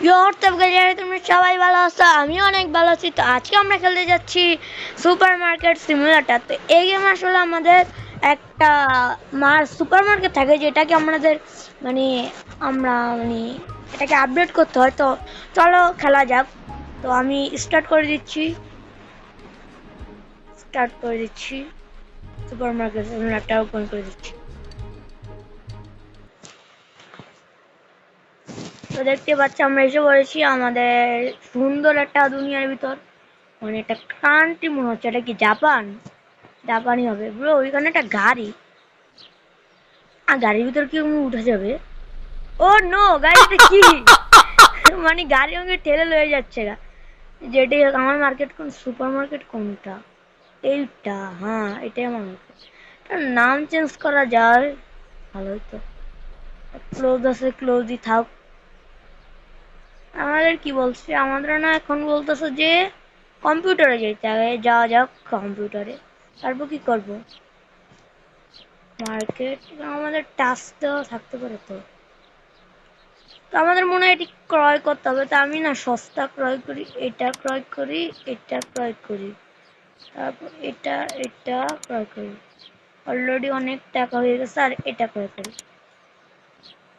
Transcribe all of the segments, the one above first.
তোমরা সবাই ভালো আছো? আমিও অনেক ভালো আছি। তো আজকে আমরা খেলতে যাচ্ছি সুপার মার্কেট সিমুলেটার। তো এই গেম আসলে আমাদের একটা মার সুপার মার্কেট থাকে, যেটাকে আমাদের মানে আমরা মানে এটাকে আপডেট করতে হয়। তো চলো খেলা যাক। তো আমি স্টার্ট করে দিচ্ছি। স্টার্ট করে দিচ্ছি। সুপার মার্কেট সিমুলেটারটা ওপেন করে দিচ্ছি। তো দেখতে পাচ্ছি, আমরা এসে পড়েছি আমাদের সুন্দর একটা দুনিয়ার ভিতর। মানে একটা কান্ট্রি মনে হচ্ছে, এটা কি জাপান? জাপানি হবে। ব্রো ওইখানে একটা গাড়ি। আর গাড়ির ভিতর কি উঠে যাবে? ও নো গাড়িটা কি? মানে গাড়ি আমাকে ঠেলে লয়ে যাচ্ছে গা। হোক, আমার মার্কেট কোন? সুপার মার্কেট কোনটা? এইটা হ্যাঁ এটাই আমার মার্কেট নাম চেঞ্জ করা যায় ভালো হতো ক্লোজ আছে ক্লোজই থাক। আমাদের কি বলছে? আমাদের না এখন বলতেছে যে কম্পিউটারে যেতে হবে। যাওয়া যাক কম্পিউটারে তারপর কি করব? মার্কেট আমাদের টাস্ক দেওয়া থাকতে পারে তো। তো আমাদের মনে হয় এটি ক্রয় করতে হবে। তা আমি না সস্তা ক্রয় করি, এটা ক্রয় করি, এটা ক্রয় করি। তারপর এটা এটা ক্রয় করি। অলরেডি অনেক টাকা হয়ে গেছে, আর এটা ক্রয় করি।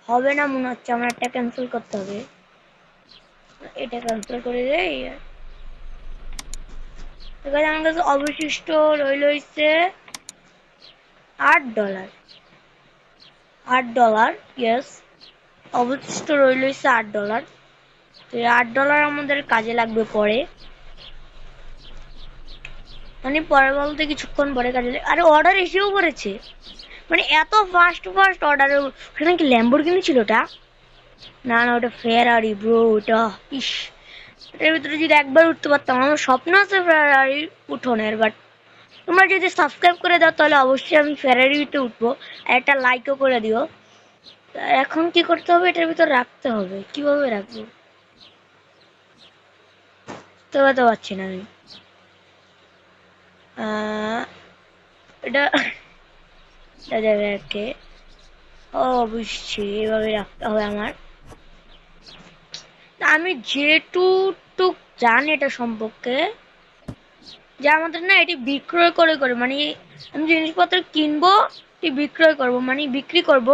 হবে না মনে হচ্ছে, আমার একটা ক্যান্সেল করতে হবে। এটা ক্যান্সেল করে দেই এখানে আমার কাছে অবশিষ্ট রইল হচ্ছে আট ডলার আট ডলার ইয়েস অবশিষ্ট রইল হচ্ছে আট ডলার তো আট ডলার আমাদের কাজে লাগবে পরে। মানে পরে বলতে কিছুক্ষণ পরে কাজে লাগবে আরে অর্ডার এসেও পড়েছে। মানে এত ফাস্ট ফাস্ট অর্ডার ওখানে কি ল্যাম্বোর্গিনি ছিল ওটা? না না, ওটা ফেরারি ব্রো ওটা, ইস। ভিতরে যদি একবার উঠতে পারতাম, আমার স্বপ্ন আছে ফেরারি উঠোনের বাট তোমরা যদি সাবস্ক্রাইব করে দাও, তাহলে অবশ্যই আমি ফেরারিতে উঠবো। একটা লাইকও করে দিও। এখন কি করতে হবে? এটার ভিতর রাখতে হবে। কীভাবে রাখব? তো পারছি না আমি। এটা যাবে একে বুঝছি এভাবে রাখতে হবে আমার। আমি যেটুকটুক জানি এটা সম্পর্কে, যে আমাদের না এটি বিক্রয় করে করে মানে আমি জিনিসপত্র কিনবো বিক্রয় করব মানে বিক্রি করব,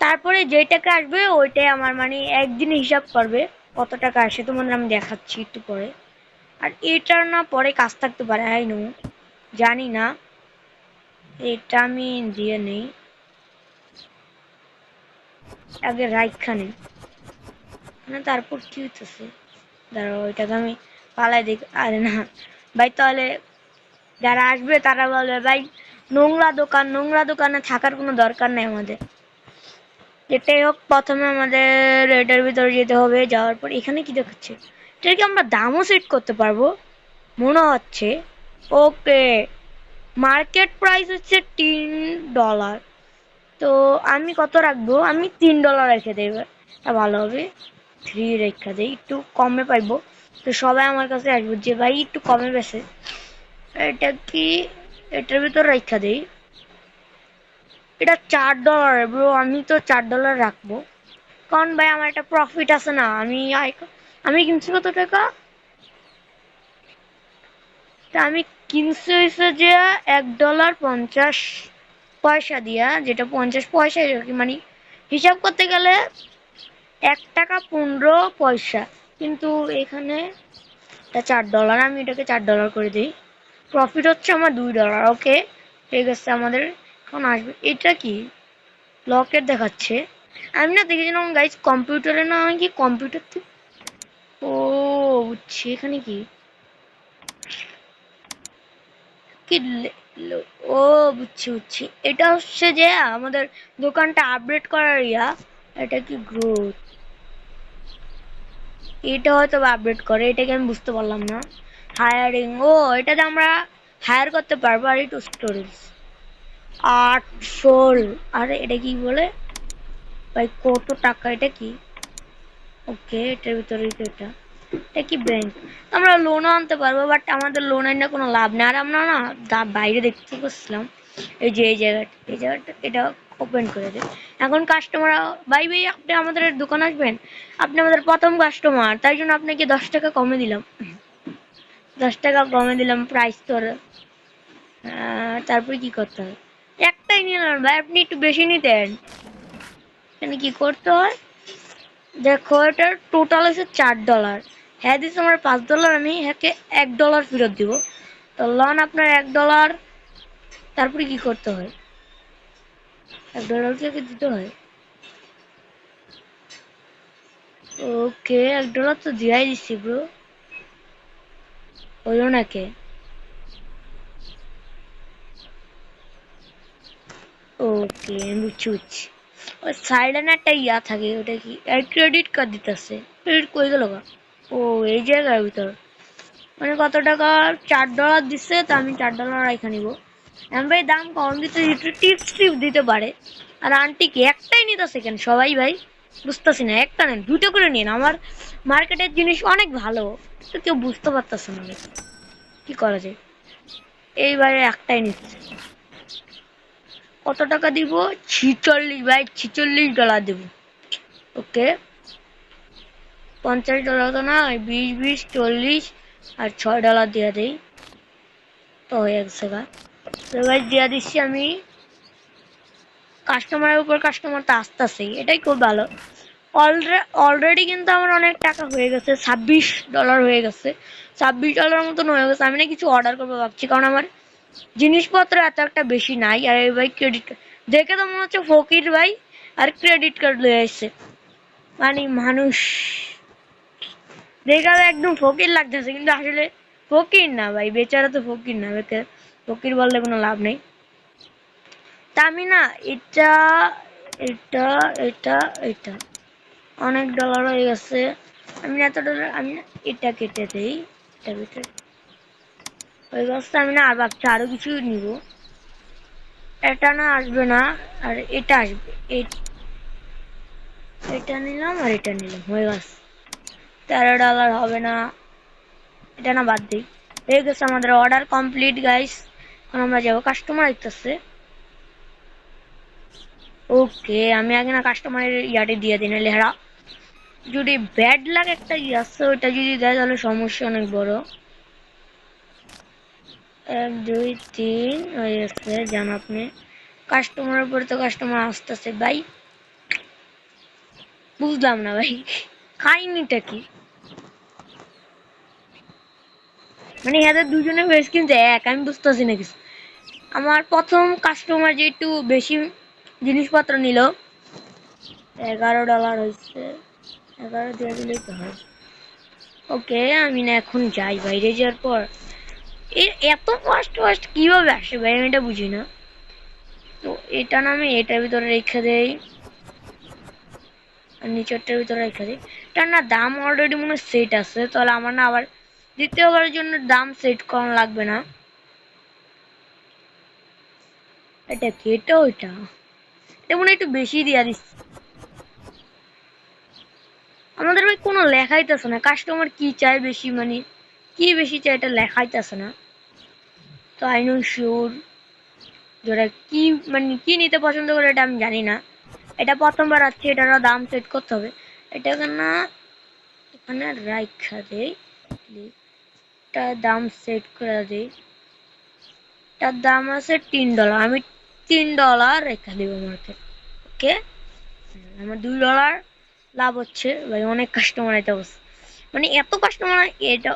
তারপরে যে টাকা আসবে ওইটাই আমার মানে একদিনে হিসাব করবে কত টাকা আসে। তোমাদের আমি দেখাচ্ছি একটু পরে। আর এটার না পরে কাজ থাকতে পারে, আই নো, জানি না। এটা আমি দিয়ে নেই। আগে রাইটখানে না তারপর কি হইতেছে? দাঁড়াও ওইটাকে আমি পালাই দেখ আরে না, ভাই তাহলে যারা আসবে তারা বলবে, ভাই, নোংরা দোকান, নোংরা দোকানে থাকার কোনো দরকার নেই আমাদের। যেটাই হোক, প্রথমে আমাদের এটার ভিতরে যেতে হবে। যাওয়ার পর এখানে কি দেখাচ্ছে? এটার কি আমরা দামও সেট করতে পারব? মনে হচ্ছে। ওকে, মার্কেট প্রাইস হচ্ছে তিন ডলার। তো আমি কত রাখব? আমি তিন ডলার রেখে দেবো। তা ভালো হবে। থ্রি রেখা দেই, একটু কমে পাইবো। তো সবাই আমার কাছে আসব যে, ভাই, একটু কমে বেছে এটা কি? এটার ভিতর রেখা দেই। এটা চার ডলার ব্রো আমি তো চার ডলার রাখব। কারণ, ভাই, আমার একটা প্রফিট আছে না, আমি আমি কিনছি কত টাকা? তা আমি কিনছি হয়েছে যে, এক ডলার পঞ্চাশ পয়সা দিয়া, যেটা পঞ্চাশ পয়সা মানে হিসাব করতে গেলে এক টাকা পনেরো পয়সা। কিন্তু এখানে এটা চার ডলার আমি এটাকে চার ডলার করে দিই। প্রফিট হচ্ছে আমার দুই ডলার ওকে ঠিক আছে, আমাদের এখন আসবে। এটা কি? লকেট দেখাচ্ছে। আমি না দেখেছিলাম গাইজ কম্পিউটারে না আমি কি কম্পিউটার ও, বুঝছি, এখানে কি? কি ও, বুঝছি বুঝছি। এটা হচ্ছে যে আমাদের দোকানটা আপডেট করার ইয়া। এটা কি গ্রোথ এটা হয়তো আপডেট করে, এটাকে আমি বুঝতে পারলাম না। হায়ারিং ও, এটাতে আমরা হায়ার করতে পারব আর একটু স্টোরেজ আটশোল আরে এটা কি বলে? ভাই, কত টাকা, এটা কি? ওকে এটার ভিতরে এটা? এটা কি ব্যাংক আমরা লোনও আনতে পারব বাট আমাদের লোন আনলে কোনো লাভ নেই। আর আমরা না বাইরে দেখতে পাচ্ছিলাম এই যে, এই জায়গাটা এই জায়গাটা, এটা ওপেন করে দেয়। এখন কাস্টমার ভাই ভাই, আপনি আমাদের দোকান আসবেন? আপনি আমাদের প্রথম কাস্টমার তাই জন্য আপনাকে দশ টাকা কমে দিলাম। দশ টাকা কমে দিলাম প্রাইস তোর। তারপরে কি করতে হয় একটাই নিলাম, ভাই, আপনি একটু বেশি নিতেন। এখানে কি করতে হয়? দেখো এটার টোটাল হচ্ছে চার ডলার হ্যাঁ দিচ্ছে আমার পাঁচ ডলার আমি হ্যাঁকে এক ডলার ফেরত দিব। তো লন আপনার এক ডলার তারপরে কি করতে হয়? এক ডলার থেকে দিতে হয়? ওকে, এক ডলার তো দিয়াই দিচ্ছি ব্রো হলো নাকি ওকে বুঝছি বুঝছি। ওই সাইডে একটা ইয়া থাকে, ওটা কি? ক্রেডিট কার্ড দিতেছে। ক্রেডিট কই গেল ও, এই জায়গার ভিতর। মানে কত টাকা? চার ডলার দিচ্ছে তা আমি চার ডলার রেখে নিব। ভাই দাম কম দিতে একটু টিপস টিপ দিতে পারে। আর আন্টি কি একটাই নিতেছে কেন সবাই ভাই, বুঝতেছি না, একটা নেন দুটো করে নিন, আমার মার্কেটের জিনিস অনেক ভালো। তো কেউ বুঝতে পারতেছে না। কি করা যায়? এইবারে একটাই নিচ্ছে। কত টাকা দিব? ছিচল্লিশ, ভাই, ছিচল্লিশ ডলার দেব। ওকে? পঞ্চাশ ডলার তো না বিশ বিশ, চল্লিশ আর ছয় ডলার দিয়ে দিই। তো হয়ে গেছে তো ভাই দিয়ে দিচ্ছি আমি কাস্টমারের উপর কাস্টমারটা আসতেছেই এটাই খুব ভালো। অলরেডি কিন্তু আমার অনেক টাকা হয়ে গেছে, ছাব্বিশ ডলার হয়ে গেছে। ছাব্বিশ ডলার মতন হয়ে গেছে, আমি না কিছু অর্ডার করব ভাবছি, কারণ আমার জিনিসপত্র এত একটা বেশি নাই, আর এই ভাই ক্রেডিট কার্ড দেখে তো মনে হচ্ছে ফকির ভাই, আর ক্রেডিট কার্ড লয়ে আসছে। মানে মানুষ, দেখে একদম ফকির লাগতেছে, কিন্তু আসলে ফকির না ভাই, বেচারা তো ফকির না বেকে ফকির বললে কোনো লাভ নেই। তা আমি না এটা এটা এটা এটা। অনেক ডলার হয়ে গেছে। আমি এত ডলার আমি এটা কেটে দেই, এটার ভিতরে। ওই গাছটা আমি না আর ভাবছি আরও কিছু নিব। এটা না আসবে না, আর এটা আসবে। এটা নিলাম আর এটা নিলাম, হয়ে গেছে। তেরো ডলার হবে না। এটা না বাদ দিই। হয়ে গেছে আমাদের অর্ডার কমপ্লিট গাইস এখন আমরা যাব কাস্টমার আসতেছে ওকে আমি আগে না কাস্টমারের ইয়াটে দিয়ে দিই, নাহলে হেরা যদি ব্যাড লাগ একটা ইয়ে আসছে ওইটা যদি দেয়, তাহলে সমস্যা অনেক বড়। এক, দুই, তিন হয়ে গেছে যান আপনি। কাস্টমারের উপরে তো কাস্টমার আসতেছে, ভাই। বুঝলাম না, ভাই। খাইনিটা কি? মানে এদের দুজনে ভেজ কিনছে এক, আমি বুঝতেছি না কিছু। আমার প্রথম কাস্টমার যে একটু বেশি জিনিসপত্র নিল, এগারো ডলার হয়েছে। এগারো দিয়ে দিলেই তো হয়। ওকে, আমি না এখন যাই বাইরে যাওয়ার পর। এর এত ফাস্ট ফাস্ট কীভাবে আসে ভাই, আমি এটা বুঝি না। তো এটা না আমি এটার ভিতরে রেখে দেই। আর নিচেরটার ভিতরে রেখে দিই। এটার না দাম অলরেডি মনে সেট আছে, তাহলে আমার না আবার দ্বিতীয়বারের জন্য দাম সেট করা লাগবে না। এটা কি? এটা ওইটা। এটা মনে একটু বেশি দিয়া দিচ্ছে। আমাদের ভাই কোনো লেখাইতেছে না। কাস্টমার কি চায় বেশি? মানে কি বেশি চায় এটা লেখাইতেছে না। তো আই নো শিওর যেটা কি মানে কি নিতে পছন্দ করে এটা আমি জানি না। এটা প্রথমবার আসছে, এটারও দাম সেট করতে হবে। এটা না, এখানে রাইখা দেই এটার দাম সেট করে দিই। তার দাম আছে তিন ডলার আমি তিন ডলার রেখে দেবো মার্কেট ওকে আমার দুই ডলার লাভ হচ্ছে। ভাই, অনেক কাস্টমার এটা অবস্থা। মানে এত কাস্টমার এটা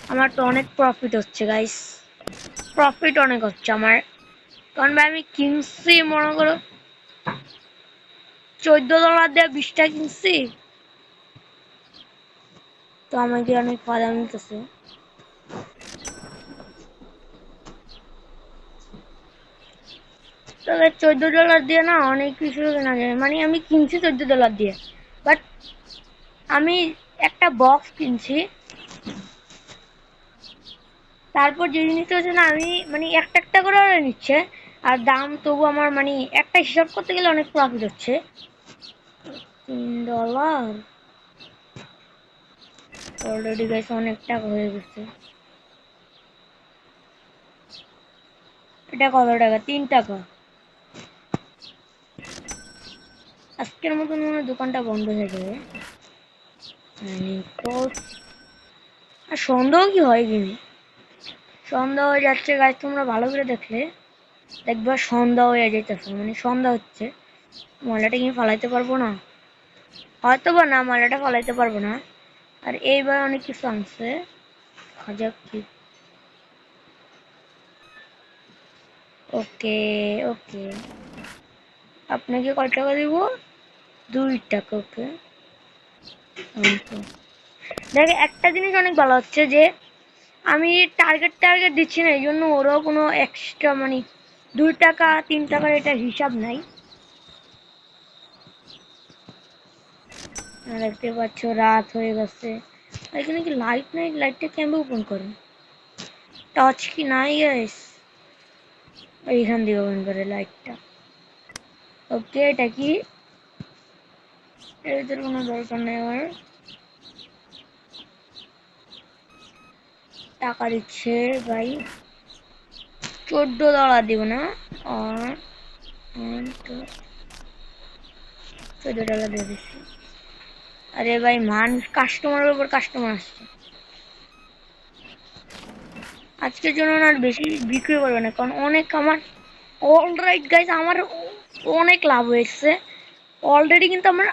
আমার তো অনেক প্রফিট হচ্ছে গাইস প্রফিট অনেক হচ্ছে আমার। কারণ ভাই, আমি কিনছি, মনে করো চোদ্দ ডলার দিয়ে বিশটা কিনছি। তো আমাকে অনেক ফায়দা মিলতেছে তবে চোদ্দ ডলার দিয়ে না অনেক কিছু কেনা যায়। মানে আমি কিনছি চোদ্দ ডলার দিয়ে। বাট আমি একটা বক্স কিনছি। তারপর যে জিনিসটা হচ্ছে না, আমি মানে একটা একটা করে নিচ্ছে। আর দাম তবু আমার মানে একটা হিসাব করতে গেলে অনেক প্রফিট হচ্ছে। তিন ডলার অলরেডি গাইস অনেক টাকা হয়ে গেছে। এটা কত টাকা? তিন টাকা। আজকের মতন মনে দোকানটা বন্ধ হয়ে যাবে। মানে আর সন্দেহ কি হয় কিনি সন্ধ্যা হয়ে যাচ্ছে গাছ তোমরা ভালো করে দেখলে। দেখবা সন্ধ্যা হয়ে যেতেছে মানে সন্ধ্যা হচ্ছে। ময়লাটা কি ফালাইতে পারব না? হয়তো বা না, ময়লাটা ফালাইতে পারব না। আর এইবার অনেক কিছু আনছে। হাজার কি। ওকে ওকে। আপনাকে কয় টাকা দিব? দুই টাকা, ওকে। দেখ, একটা জিনিস অনেক ভালো হচ্ছে যে, আমি টার্গেট টার্গেট দিচ্ছি না এই জন্য ওরাও কোনো এক্সট্রা মানে দুই টাকা, তিন টাকার এটা হিসাব নাই। দেখতে পাচ্ছ, রাত হয়ে গেছে। এখানে কি লাইট নাই? লাইটটা কেমন ওপেন করেন টর্চ কি নাই গাইস এইখান দিয়ে ওপেন করে লাইটটা ওকে এটা কি? এদের কোনো দরকার নেই আমার। টাকা দিচ্ছে ভাই চোদ্দ ডলার দিব না। চোদ্দ ডলার দিয়ে দিচ্ছি। আরে ভাই মানুষ কাস্টমারের উপর কাস্টমার আসছে। আজকের জন্য আর বেশি বিক্রি করবে না, কারণ অনেক আমার অলরাইট গাইজ আমার অনেক লাভ হয়েছে। অলরেডি কিন্তু আমার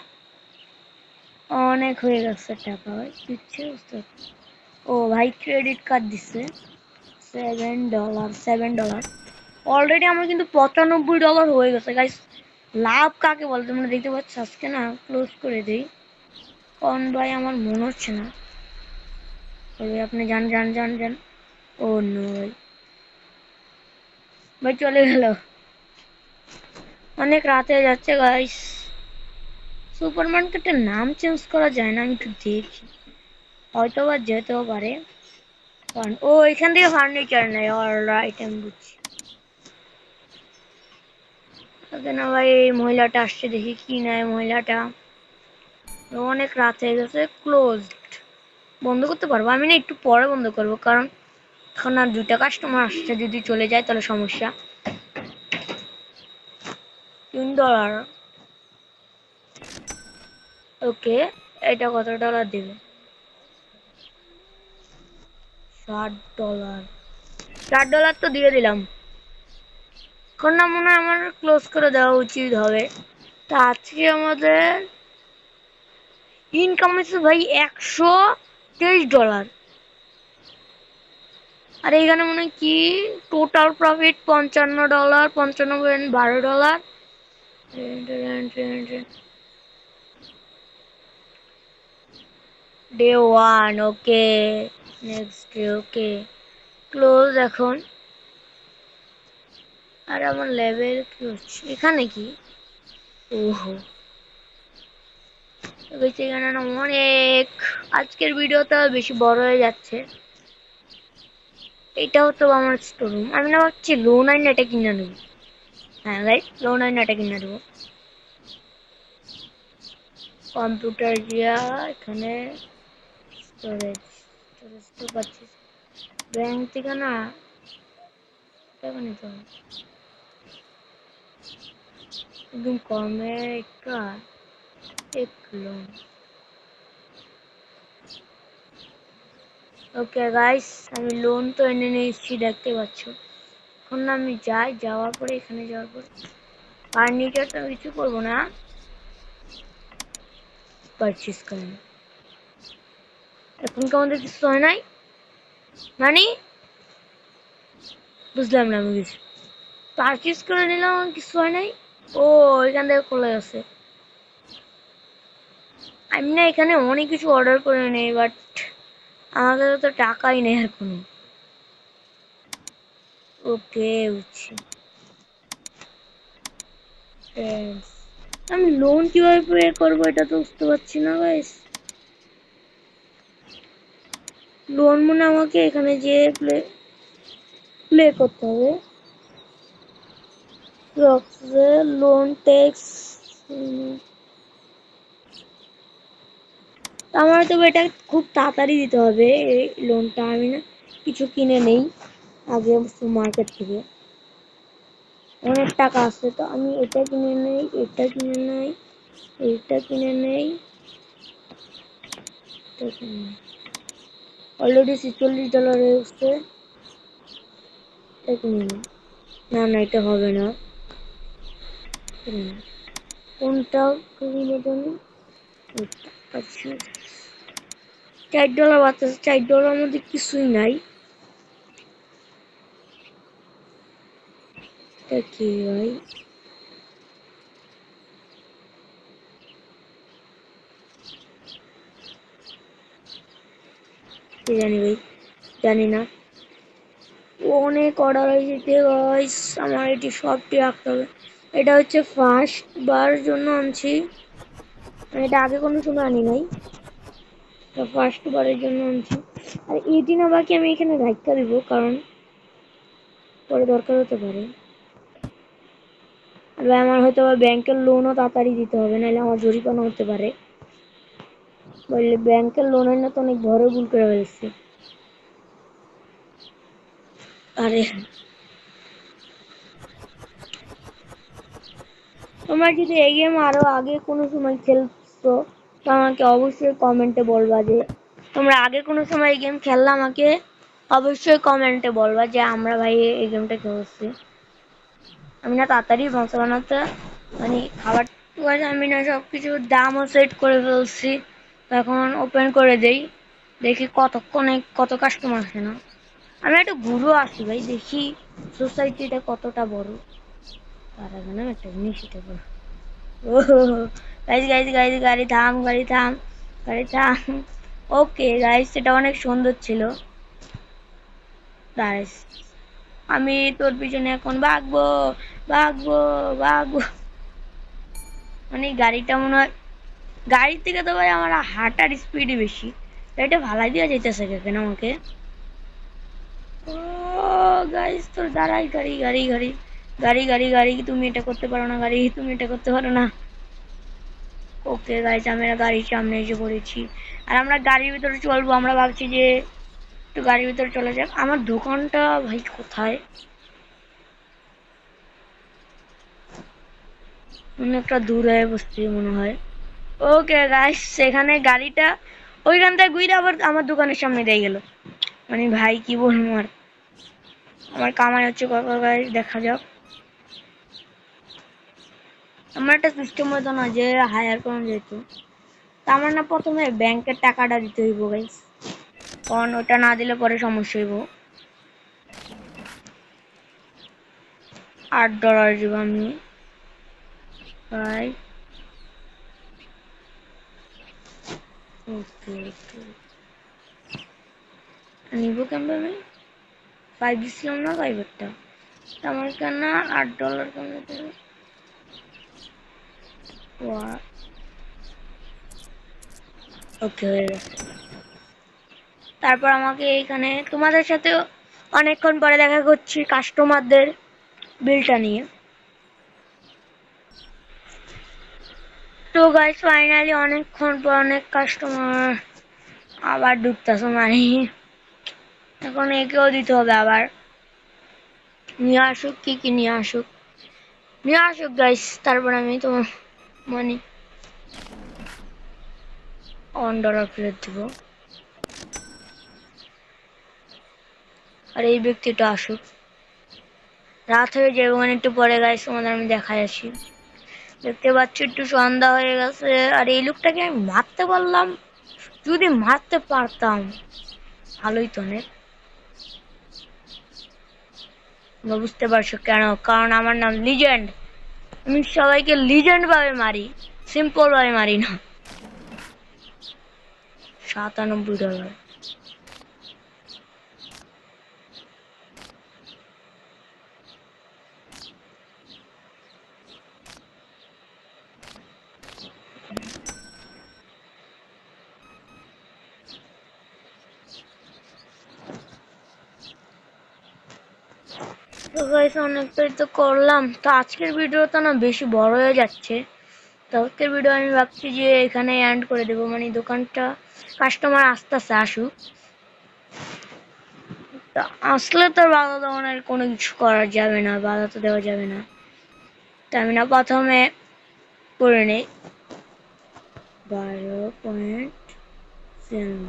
অনেক হয়ে গেছে টাকা। দিচ্ছে বুঝতে ও, ভাই ক্রেডিট কার্ড দিচ্ছে। Seven dollar seven dollar already আমার কিন্তু পঁচানব্বই ডলার হয়ে গেছে গাইস লাভ কাকে বলে তোমরা দেখতে পাচ্ছ? আজকে না ক্লোজ করে দিই। কারণ ভাই আমার মনে হচ্ছে না। তবে আপনি যান যান যান যান। ও নই ভাই। চলে গেল। অনেক রাতে যাচ্ছে গাইস সুপার মার্কেটের নাম চেঞ্জ করা যায় না, আমি একটু দেখি। হয়তো বা যেতেও পারে। ও, এখান থেকে ফার্নিচার নেই অলরাইট আমি বুঝছি। না ভাই এই মহিলাটা আসছে, দেখি কি নেয় মহিলাটা। অনেক রাত হয়ে গেছে ক্লোজড বন্ধ করতে পারব? আমি না একটু পরে বন্ধ করব, কারণ এখন আর দুইটা কাস্টমার আসছে, যদি চলে যায় তাহলে সমস্যা। তিন ডলার ওকে এটা কত ডলার দেবে? ষাট ডলার ষাট ডলার তো দিয়ে দিলাম। এখন না মনে হয় আমার ক্লোজ করে দেওয়া উচিত হবে। তা আজকে আমাদের ইনকাম হচ্ছে ভাই একশো তেইশ ডলার আর এখানে মনে হয় কি? টোটাল প্রফিট পঞ্চান্ন ডলার পঞ্চান্ন পয়েন্ট বারো dollar day one okay next day okay close এখন. আর আমার লেভেল কি হচ্ছে? এখানে কি? ওহো। এখানে অনেক। আজকের ভিডিওটা বেশি বড় হয়ে যাচ্ছে। এটাও তো আমার স্টোর রুম আমি না ভাবছি লোন আইন এটা কিনে নেব। হ্যাঁ ভাই লোন আইন এটা কিনে নেব। কম্পিউটার দিয়া এখানে স্টোরেজ স্টোরেজ তো পাচ্ছি ব্যাংক থেকে না টাকা নিতে একদম কমে একটা, এক লোন ওকে গাইস আমি লোন তো এনে নিয়েছি, দেখতে পাচ্ছ। এখন আমি যাই, যাওয়ার পরে এখানে যাওয়ার পরে। ফার্নিচার তো কিছু করব না। পারচেস করেন। এখন কি আমাদের কিছু হয় নাই? মানে? বুঝলাম না আমি কিছু। পারচেস করে নিলাম কিছু হয় নাই? ও, এখান থেকে খোলা আছে আমি না এখানে অনেক কিছু অর্ডার করে নেই বাট কাছে তো টাকাই নেই আর কোনো ওকে, বুঝছি। আমি লোন কীভাবে পে করব এটা তো বুঝতে পারছি না গাইস লোন মনে আমাকে এখানে যে প্লে প্লে করতে হবে। লোন টেক্স আমার তো এটা খুব তাড়াতাড়ি দিতে হবে, এই লোনটা আমি না কিছু কিনে নেই আগে মার্কেট থেকে। অনেক টাকা আছে তো আমি এটা কিনে নেই, এটা কিনে নেই, এটা কিনে নেই। অলরেডি ছিচল্লিশ ডলার কিনে না না, এটা হবে না। কিনে কোনটা কিনে জানি আচ্ছা। চার ডলার বাঁচতেছে চার ডলার মধ্যে কিছুই নাই। কি ভাই? কি জানি ভাই, জানি না। অনেক অর্ডার হয়েছে গাইস আমার এটি সবটি রাখতে হবে। এটা হচ্ছে ফার্স্ট বার জন্য আনছি। এটা আগে কোনো সময় আনি নাই। ফার্স্ট বারের জন্য আনছি। আর এটি না বাকি আমি এখানে রাখতে দিব, কারণ পরে দরকার হতে পারে। আর আমার হয়তো ব্যাংকের লোনও তাড়াতাড়ি দিতে হবে, নাহলে আমার জরিমানা হতে পারে। বললে, ব্যাংকের লোনের না তো অনেক বড় ভুল করে ফেলছি। আরে। তোমরা যদি এই গেম আরও আগে কোনো সময় খেলছো, তো আমাকে অবশ্যই কমেন্টে বলবা যে, তোমরা আগে কোনো সময় এই গেম খেললে আমাকে অবশ্যই কমেন্টে বলবা যে, আমরা ভাই এই গেমটা খেলছি। আমি না তাড়াতাড়ি বানাতে মানে খাবার আমি না সব কিছুর দামও সেট করে ফেলছি। এখন ওপেন করে দেই। দেখি কতক্ষণে কত কাস্টমার আসে না। আমি একটু ঘুরো আসি ভাই, দেখি সোসাইটিটা কতটা বড়। তার আগে না একটা জিনিস বড় ও গাইজ গাইজ গাইজ গাড়ি থাম গাড়ি থাম গাড়ি থাম। ওকে গাইজ সেটা অনেক সুন্দর ছিল। গাইজ আমি তোর পিছনে এখন ভাগবো ভাগবো ভাগবো। মানে গাড়িটা মনে হয় গাড়ির থেকে তো ভাই আমার হাঁটার স্পিডই বেশি। এটা ভালাই দেওয়া যাইতেছে কেন আমাকে? ও গাইস তোর দাঁড়াই, গাড়ি গাড়ি গাড়ি গাড়ি গাড়ি গাড়ি, তুমি এটা করতে পারো না, গাড়ি, তুমি এটা করতে পারো না। ওকে গাইস আমরা গাড়ির সামনে এসে পড়েছি। আর আমরা গাড়ির ভিতরে চলবো, আমরা ভাবছি যে একটু গাড়ির ভিতরে চলে যাক। আমার দোকানটা ভাই কোথায়? অনেকটা দূরে বসছি মনে হয়। ওকে গাইস সেখানে গাড়িটা ওইখান থেকে ঘুরে আবার আমার দোকানের সামনে দিয়ে গেল। মানে ভাই, কি বলব আর? আমার কামাই হচ্ছে কত গাড়ি দেখা যাক। আমার একটা সিস্টেম হতো না যে হায়ার করা যেত। তা আমার না প্রথমে ব্যাংকের টাকাটা দিতে হইব গাইস কারণ ওটা না দিলে পরে সমস্যা হইব। আট ডলার দিব আমি। রাইট ওকে ওকে নিব কেমন দিছিলাম না ফাইভেরটা আমার কেন আট ডলার কমে দেবে? ওকে তারপর আমাকে এখানে তোমাদের সাথে অনেকক্ষণ পরে দেখা করছি কাস্টমারদের বিলটা নিয়ে। তো গাইস ফাইনালি অনেকক্ষণ পর অনেক কাস্টমার আবার ঢুকতেছে মানে। এখন একেও দিতে হবে আবার। নিয়ে আসুক, কি কি নিয়ে আসুক। নিয়ে আসুক গাইস তারপর আমি তো মানে অন ডলার ফেরত দিব। আর এই ব্যক্তিটা আসুক। রাত হয়ে যাবে মানে একটু পরে গাইস তোমাদের আমি দেখা আসি দেখতে পাচ্ছি, একটু সন্ধ্যা হয়ে গেছে। আর এই লোকটাকে আমি মারতে পারলাম, যদি মারতে পারতাম, ভালোই তো তোমরা বুঝতে পারছ কেন? কারণ আমার নাম লিজেন্ড আমি সবাইকে লিজেন্ড ভাবে মারি সিম্পল ভাবে মারি না। সাতানব্বই ডলার তো গাইস অনেকটাই তো করলাম। তো আজকের ভিডিওটা না বেশি বড় হয়ে যাচ্ছে। তো আজকের ভিডিও আমি ভাবছি যে এখানে এন্ড করে দেবো। মানে দোকানটা কাস্টমার আস্তে আস্তে আসুক। তা আসলে তো বাধা দেওয়ানোর কোনো কিছু করা যাবে না, বাধা তো দেওয়া যাবে না। তা আমি না প্রথমে করে নেই। বারো পয়েন্ট সেভেন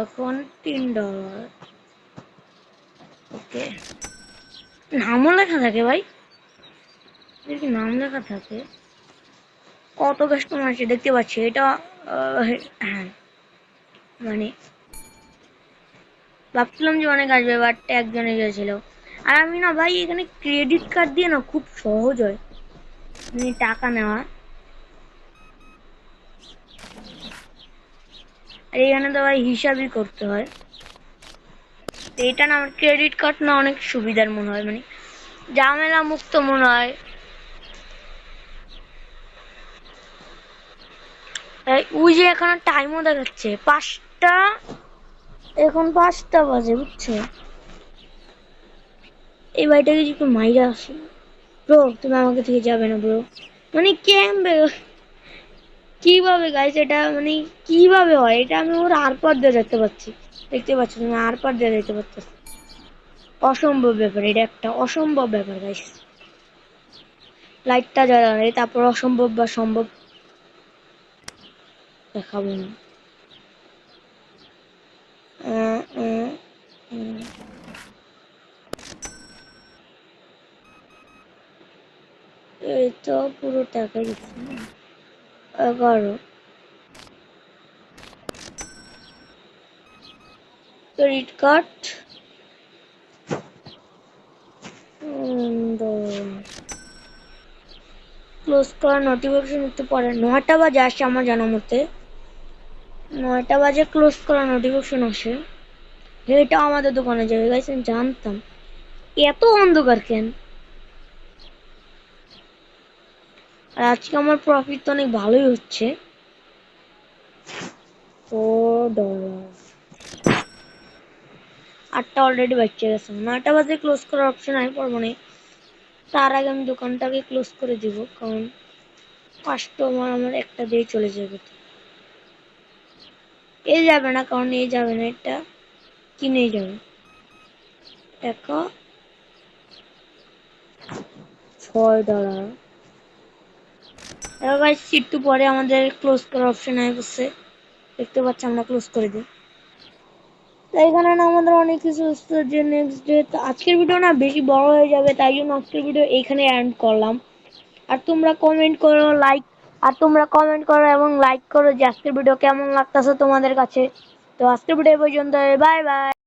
এখন তিন ডলার ওকে নামও লেখা থাকে ভাই। কি নাম লেখা থাকে? কত কাস্টমার আছে দেখতে পাচ্ছি। এটা হ্যাঁ। মানে ভাবছিলাম যে অনেক আসবে বাট একজনে গিয়েছিল। আর আমি না ভাই এখানে ক্রেডিট কার্ড দিয়ে না খুব সহজ হয়। মানে টাকা নেওয়া। আর এখানে তো ভাই হিসাবই করতে হয়। তো এটা না, আমার ক্রেডিট কার্ড না অনেক সুবিধার মনে হয় মানে ঝামেলা মুক্ত মনে হয়। ওই যে এখানে টাইমও দেখাচ্ছে, পাঁচটা, এখন পাঁচটা বাজে, বুঝছ? এই বাড়িটাকে যদি মাইরা আসি। ব্রো, তুমি আমাকে থেকে যাবে না, ব্রো। মানে কেমবে কীভাবে গাইস এটা মানে কীভাবে হয়? এটা আমি ওর আর পার দিয়ে দেখতে পাচ্ছি। দেখতে পাচ্ছি তুমি আর পার দিয়ে দেখতে পাচ্ছ। অসম্ভব ব্যাপার, এটা একটা অসম্ভব ব্যাপার গাইস লাইটটা জ্বালানো তারপর অসম্ভব বা সম্ভব দেখাবো না। এই তো পুরো টাকা দিচ্ছে। এগারো। Credit card. ক্লোজ করা নোটিফিকেশন একটু পরে। নয়টা বাজে আসে আমার জানা মতে। নয়টা বাজে ক্লোজ করা নোটিফিকেশন আসে। এটা আমাদের দোকানে যাবে আমি জানতাম। এত অন্ধকার কেন? আর আজকে আমার প্রফিট তো অনেক ভালোই হচ্ছে। আটটা অলরেডি বাচ্চা গেছে। নয়টা বাজে ক্লোজ করার অপশন আমি পারব না। তার আগে আমি দোকানটাকে ক্লোজ করে দিব, কারণ কাস্টমার আমার একটা দিয়ে চলে যাবে এ যাবে না, কারণ এ যাবে না, এটা কিনে যাবে। টাকা ছয় ডলার এবার গাইস একটু পরে আমাদের ক্লোজ করার অপশন বসে দেখতে পাচ্ছি আমরা ক্লোজ করে দিই। তো এখানে না আমাদের অনেক কিছু যে নেক্সট ডে আজকের ভিডিও না বেশি বড় হয়ে যাবে, তাই জন্য আজকের ভিডিও এইখানে এন্ড করলাম। আর তোমরা কমেন্ট করো লাইক আর তোমরা কমেন্ট করো এবং লাইক করো যে আজকের ভিডিও কেমন লাগতেছে তোমাদের কাছে। তো আজকের ভিডিও পর্যন্ত বাই বাই